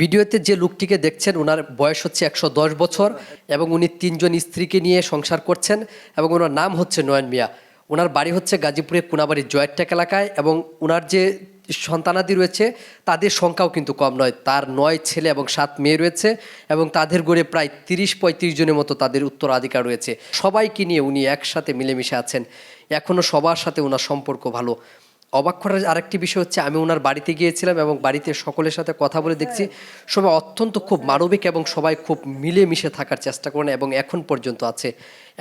ভিডিওতে যে লোকটিকে দেখছেন, ওনার বয়স হচ্ছে একশো দশ বছর এবং উনি তিনজন স্ত্রীকে নিয়ে সংসার করছেন এবং ওনার নাম হচ্ছে নয়ন মিয়া। ওনার বাড়ি হচ্ছে গাজীপুরের কোনাবাড়ির জয়েরটেক এলাকায় এবং ওনার যে সন্তানাদি রয়েছে, তাদের সংখ্যাও কিন্তু কম নয়। তার নয় ছেলে এবং সাত মেয়ে রয়েছে এবং তাদের গড়ে প্রায় তিরিশ পঁয়ত্রিশ জনের মতো তাদের উত্তরাধিকার রয়েছে। সবাইকে নিয়ে উনি একসাথে মিলেমিশে আছেন। এখনও সবার সাথে ওনার সম্পর্ক ভালো। অবাক করার আরেকটি বিষয় হচ্ছে, আমি ওনার বাড়িতে গিয়েছিলাম এবং বাড়িতে সকলের সাথে কথা বলে দেখছি, সবাই অত্যন্ত খুব মানবিক এবং সবাই খুব মিলে মিশে থাকার চেষ্টা করেন এবং এখন পর্যন্ত আছে।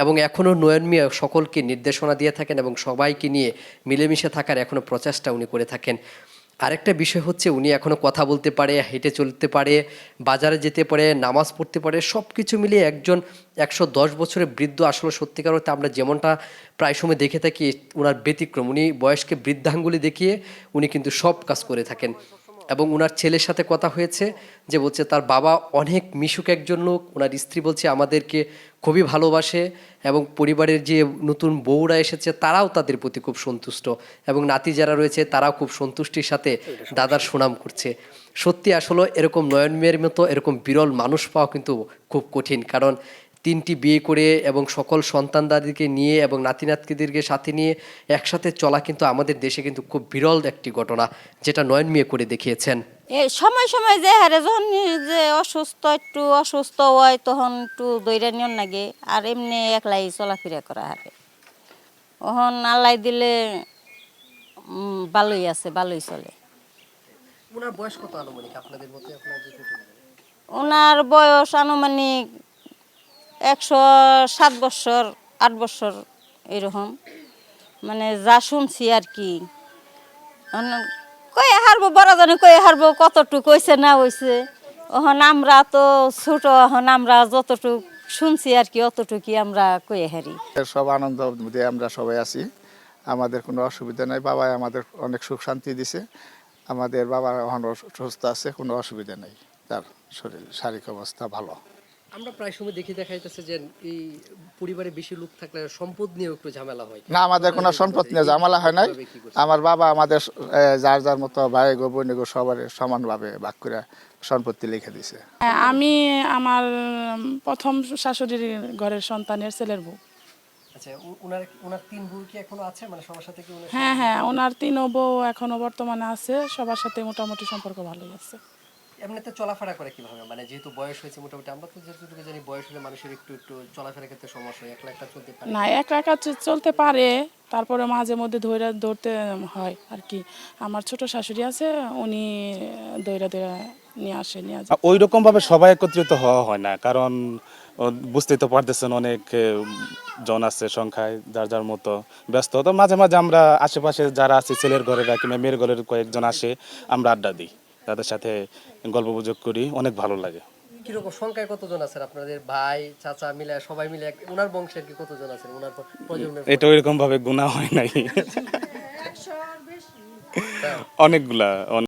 এবং এখনও নয়ন মিয়া সকলকে নির্দেশনা দিয়ে থাকেন এবং সবাইকে নিয়ে মিলেমিশে থাকার এখনও প্রচেষ্টা উনি করে থাকেন। আরেকটা বিষয় হচ্ছে উনি এখনও কথা বলতে পারে, হেঁটে চলতে পারে, বাজারে যেতে পারে, নামাজ পড়তে পারে সব কিছু মিলিয়ে একজন একশো দশ বছরের বৃদ্ধ আসলে সত্যিকার হতে আমরা যেমনটা প্রায় সময় দেখে থাকি ওনার ব্যতিক্রম। উনি বয়সকে বৃদ্ধাঙ্গুলি দেখিয়ে উনি কিন্তু সব কাজ করে থাকেন। এবং ওনার ছেলের সাথে কথা হয়েছে যে বলছে, তার বাবা অনেক মিশুক একজন লোক। ওনার স্ত্রী বলছে, আমাদেরকে খুবই ভালোবাসে এবং পরিবারের যে নতুন বউরা এসেছে, তারাও তাদের প্রতি খুব সন্তুষ্ট এবং নাতি যারা রয়েছে, তারাও খুব সন্তুষ্টির সাথে দাদার সুনাম করছে। সত্যি আসলে এরকম নয়ন মেয়ের মতো এরকম বিরল মানুষ পাওয়া কিন্তু খুব কঠিন। কারণ তিনটি বিয়ে করে এবং সকল সন্তানদাদিকে নিয়ে এবং নাতি নাতকিদেরকে সাথে নিয়ে একসাথে চলা কিন্তু আমাদের দেশে কিন্তু খুব বিরল একটি ঘটনা যেটা নয়ন মেয়ে করে দেখিয়েছেন। এই সময় সময় যে হারে যখন যে অসুস্থ একটু অসুস্থ হয় তখন একটু দৈরা নিয়ন লাগে আর এমনি একলাই চলাফেরা করা হারে। ওহন আল্লাহ দিলে ভালোই আছে ভালোই চলে। ওনার বয়স কত আনুমানিক? আপনাদের মতে আপনার ওনার বয়স আনুমানিক একশো সাত বছর, আট বছর এরকম। মানে যা শুনছি আর কি। কয়ে হারবো, বড় জানে কয়ে হারবো, কতটুক হয়েছে না হয়েছে ওহন আমরা তো ছোট এখন আমরা যতটুক শুনছি আর কি, অতটুকুই আমরা কয়ে হারি। সব আনন্দ দিয়ে আমরা সবাই আছি। আমাদের কোনো অসুবিধা নাই। বাবা আমাদের অনেক সুখ শান্তি দিছে। আমাদের বাবা এখন সুস্থ আছে, কোনো অসুবিধা নেই। তার শরীর, শারীরিক অবস্থা ভালো। আমরা প্রায় সময় দেখি দেখা যাচ্ছে যে এই পরিবারে বেশি লোক থাকলে সম্পদ নিয়ে একটু ঝামেলা হয়। না আমাদের কোনো সম্পদ নিয়ে ঝামেলা হয় নাই? আমার বাবা আমাদের যার যার মতো ভাই গো বোন গো সবার সমানভাবে ভাগ করে সম্পত্তি লিখে দিছে। আমি আমার প্রথম শাশুড়ির ঘরের সন্তানের ছেলের বউ। আচ্ছা উ- উনার উনার তিন বউ কি এখনও আছে? মানে সবার সাথে কি হ্যাঁ হ্যাঁ ওনার তিনও বউ এখনও বর্তমানে আছে। সবার সাথে মোটামুটি সম্পর্ক ভালোই আছে। এমনিতে চলাফেরা করে কীভাবে? মানে যেহেতু বয়স হয়েছে মোটামুটি আমরা তো যেটুকু জানি বয়স হলে মানুষের একটু একটু চলাফেরা ক্ষেত্রে সমস্যা হয়। একলা একটা চলতে পারে? না একা একা চলতে পারে তারপরে মাঝে মধ্যে ধৈর্য ধরতে হয় আর কি আমার ছোট শাশুড়ি আছে উনি দৈরা দৈরা নিয়ে আসে নিয়ে আসে ওই রকম ভাবে সবাই একত্রিত হওয়া হয় না কারণ বুঝতেই তো পারতেছেন অনেক জন আছে সংখ্যায় যার যার মতো ব্যস্ত। তো মাঝে মাঝে আমরা আশেপাশে যারা আছে ছেলের ঘরেরা কিংবা মেয়ের ঘরের কয়েকজন আসে আমরা আড্ডা দিই। তাদের সাথে গল্প গুজব করি অনেক ভালো লাগে। কীরকম সংখ্যায় কতজন আছেন আপনাদের? ভাই চাচা মিলে সবাই মিলে ওনার বংশের কি কতজন আছেন? ওনার প্রজন্মের এটা ওইরকম ভাবে গুণা হয় নাই। অনেকগুলা অনেক